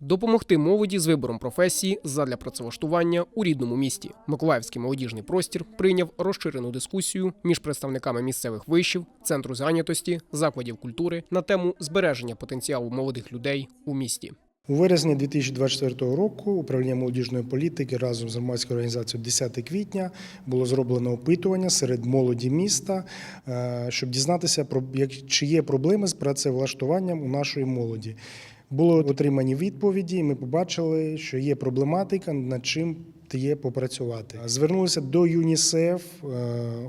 допомогти молоді з вибором професії задля працевлаштування у рідному місті. Миколаївський молодіжний простір прийняв розширену дискусію між представниками місцевих вишів, центру зайнятості, закладів культури на тему збереження потенціалу молодих людей у місті. У вересні 2024 року управління молодіжної політики разом з громадською організацією 10 квітня було зроблено опитування серед молоді міста, е, щоб дізнатися про чи є проблеми з працевлаштуванням у нашої молоді. Були отримані відповіді, і ми побачили, що є проблематика, над чим є попрацювати. Звернулися до ЮНІСЕФ, е,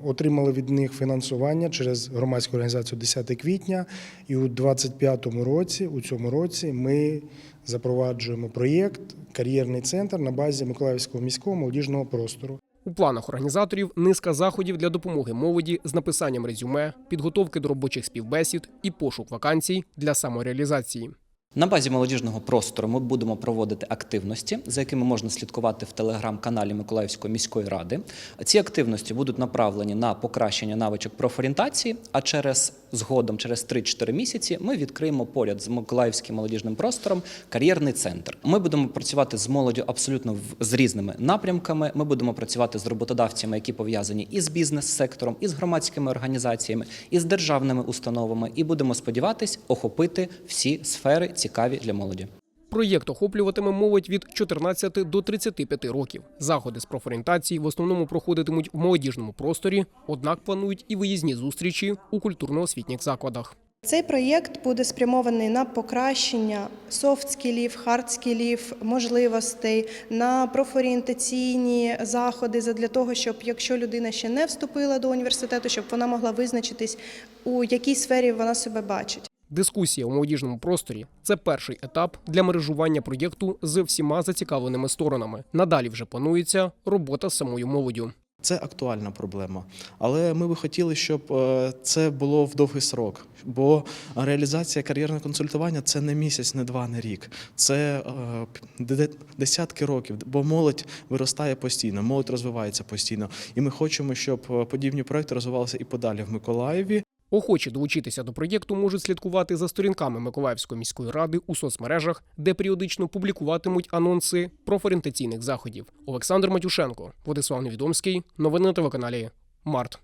отримали від них фінансування через громадську організацію 10 квітня. І у 2025 році, у цьому році, ми запроваджуємо проєкт Кар'єрний центр на базі Миколаївського міського молодіжного простору. У планах організаторів низка заходів для допомоги молоді з написанням резюме, підготовки до робочих співбесід і пошук вакансій для самореалізації. На базі молодіжного простору ми будемо проводити активності, за якими можна слідкувати в телеграм-каналі Миколаївської міської ради. Ці активності будуть направлені на покращення навичок профорієнтації, а через згодом, через 3-4 місяці, ми відкриємо поряд з Миколаївським молодіжним простором кар'єрний центр. Ми будемо працювати з молоддю абсолютно з різними напрямками. Ми будемо працювати з роботодавцями, які пов'язані і з бізнес-сектором, і з громадськими організаціями, і з державними установами, і будемо сподіватись охопити всі сфери цікаві для молоді. Проєкт охоплюватиме молодь від 14 до 35 років. Заходи з профорієнтації в основному проходитимуть в молодіжному просторі, однак планують і виїзні зустрічі у культурно-освітніх закладах. Цей проєкт буде спрямований на покращення софт-скілів, хард-скілів, можливостей, на профорієнтаційні заходи для того, щоб якщо людина ще не вступила до університету, щоб вона могла визначитись, у якій сфері вона себе бачить. Дискусія у молодіжному просторі це перший етап для мережування проєкту з всіма зацікавленими сторонами. Надалі вже планується робота з самою молоддю. Це актуальна проблема, але ми би хотіли, щоб е, це було в довгий срок. Бо реалізація кар'єрного консультування це не місяць, не два, не рік. Це е, десятки років, бо молодь виростає постійно, молодь розвивається постійно. І ми хочемо, щоб е, подібні проекти розвивалися і подалі в Миколаєві. Охочі долучитися до проєкту можуть слідкувати за сторінками Миколаївської міської ради у соцмережах, де періодично публікуватимуть анонси профорієнтаційних заходів. Олександр Матюшенко, Владислав Невідомський. Новини на телеканалі Март.